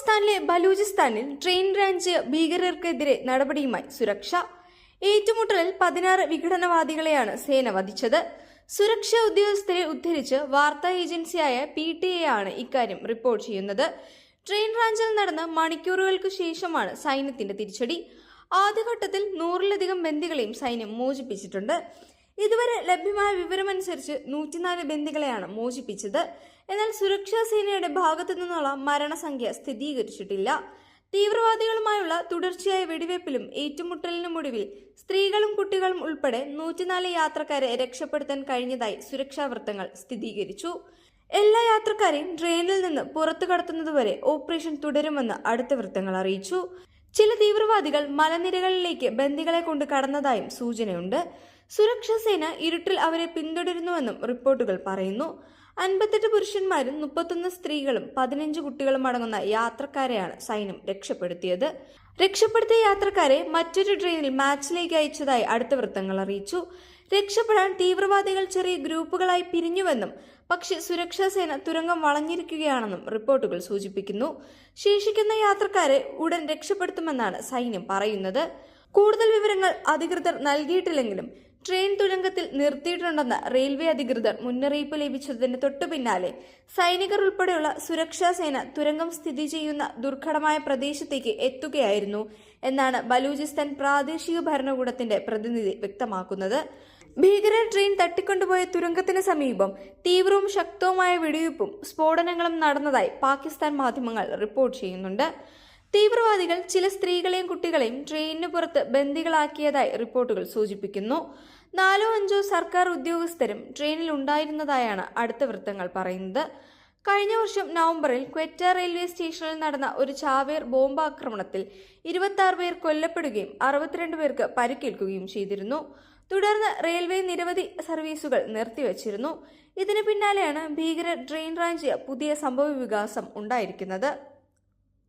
പാകിസ്ഥാനിലെ ബലൂചിസ്ഥാനിൽ ട്രെയിൻ റാഞ്ച് ഭീകരർക്കെതിരെ നടപടിയുമായി സുരക്ഷ. ഏറ്റുമുട്ടലിൽ പതിനാറ് വിഘടനവാദികളെയാണ് സേന വധിച്ചത്. സുരക്ഷാ ഉദ്യോഗസ്ഥരെ ഉദ്ധരിച്ച് വാർത്താ ഏജൻസിയായ പി ടി എ ആണ് ഇക്കാര്യം റിപ്പോർട്ട് ചെയ്യുന്നത്. ട്രെയിൻ റാഞ്ചിൽ നടന്ന മണിക്കൂറുകൾക്ക് ശേഷമാണ് സൈന്യത്തിന്റെ തിരിച്ചടി. ആദ്യഘട്ടത്തിൽ നൂറിലധികം ബന്ദികളെയും സൈന്യം മോചിപ്പിച്ചിട്ടുണ്ട്. ഇതുവരെ ലഭ്യമായ വിവരമനുസരിച്ച് നൂറ്റിനാല് ബന്ദികളെയാണ് മോചിപ്പിച്ചത്. എന്നാൽ സുരക്ഷാ സേനയുടെ ഭാഗത്തു നിന്നുള്ള മരണസംഖ്യ സ്ഥിരീകരിച്ചിട്ടില്ല. തീവ്രവാദികളുമായുള്ള തുടർച്ചയായ വെടിവയ്പ്പിലും ഏറ്റുമുട്ടലിനും ഒടുവിൽ സ്ത്രീകളും കുട്ടികളും ഉൾപ്പെടെ നൂറ്റിനാല് യാത്രക്കാരെ രക്ഷപ്പെടുത്താൻ കഴിഞ്ഞതായി സുരക്ഷാ വൃത്തങ്ങൾ സ്ഥിരീകരിച്ചു. എല്ലാ യാത്രക്കാരെയും ട്രെയിനിൽ നിന്ന് പുറത്തു കടത്തുന്നതുവരെ ഓപ്പറേഷൻ തുടരുമെന്ന് അടുത്ത വൃത്തങ്ങൾ അറിയിച്ചു. ചില തീവ്രവാദികൾ മലനിരകളിലേക്ക് ബന്ദികളെ കൊണ്ട് കടന്നതായും സൂചനയുണ്ട്. സുരക്ഷാ സേന ഇരുട്ടിൽ അവരെ പിന്തുടരുന്നുവെന്നും റിപ്പോർട്ടുകൾ പറയുന്നു. അൻപത്തെട്ട് പുരുഷന്മാരും മുപ്പത്തൊന്ന് സ്ത്രീകളും പതിനഞ്ച് കുട്ടികളും അടങ്ങുന്ന യാത്രക്കാരെയാണ് സൈന്യം രക്ഷപ്പെടുത്തിയത്. രക്ഷപ്പെടുത്തിയ യാത്രക്കാരെ മറ്റൊരു ട്രെയിനിൽ മാച്ചിലേക്ക് അയച്ചതായി അടുത്ത വൃത്തങ്ങൾ അറിയിച്ചു. രക്ഷപ്പെടാൻ തീവ്രവാദികൾ ചെറിയ ഗ്രൂപ്പുകളായി പിരിഞ്ഞുവെന്നും പക്ഷെ സുരക്ഷാ സേന തുരങ്കം വളഞ്ഞിരിക്കുകയാണെന്നും റിപ്പോർട്ടുകൾ സൂചിപ്പിക്കുന്നു. ശേഷിക്കുന്ന യാത്രക്കാരെ ഉടൻ രക്ഷപ്പെടുത്തുമെന്നാണ് സൈന്യം പറയുന്നത്. കൂടുതൽ വിവരങ്ങൾ അധികൃതർ നൽകിയിട്ടില്ലെങ്കിലും ട്രെയിൻ തുരങ്കത്തിൽ നിർത്തിയിട്ടുണ്ടെന്ന് റെയിൽവേ അധികൃതർ മുന്നറിയിപ്പ് ലഭിച്ചതിന് തൊട്ടു പിന്നാലെ സൈനികർ ഉൾപ്പെടെയുള്ള സുരക്ഷാ സേന തുരങ്കം സ്ഥിതി ചെയ്യുന്ന ദുർഘടമായ പ്രദേശത്തേക്ക് എത്തുകയായിരുന്നു എന്നാണ് ബലൂചിസ്ഥാൻ പ്രാദേശിക ഭരണകൂടത്തിന്റെ പ്രതിനിധി വ്യക്തമാക്കുന്നത്. ഭീകരർ ട്രെയിൻ തട്ടിക്കൊണ്ടുപോയ തുരങ്കത്തിന് സമീപം തീവ്രവും ശക്തവുമായ വെടിവയ്പും സ്ഫോടനങ്ങളും നടന്നതായി പാകിസ്ഥാൻ മാധ്യമങ്ങൾ റിപ്പോർട്ട് ചെയ്യുന്നുണ്ട്. തീവ്രവാദികൾ ചില സ്ത്രീകളെയും കുട്ടികളെയും ട്രെയിനിന് പുറത്ത് ബന്ദികളാക്കിയതായി റിപ്പോർട്ടുകൾ സൂചിപ്പിക്കുന്നു. നാലോ അഞ്ചോ സർക്കാർ ഉദ്യോഗസ്ഥരും ട്രെയിനിൽ ഉണ്ടായിരുന്നതായാണ് അടുത്ത വൃത്തങ്ങൾ പറയുന്നത്. കഴിഞ്ഞ വർഷം നവംബറിൽ ക്വറ്റ റെയിൽവേ സ്റ്റേഷനിൽ നടന്ന ഒരു ചാവേർ ബോംബാക്രമണത്തിൽ ഇരുപത്തി ആറ് പേർ കൊല്ലപ്പെടുകയും അറുപത്തിരണ്ട് പേർക്ക് പരിക്കേൽക്കുകയും ചെയ്തിരുന്നു. തുടർന്ന് റെയിൽവേ നിരവധി സർവീസുകൾ നിർത്തിവച്ചിരുന്നു. ഇതിന് പിന്നാലെയാണ് ഭീകരർ ട്രെയിൻ റാഞ്ചിയ പുതിയ സംഭവ വികാസം ഉണ്ടായിരിക്കുന്നത്.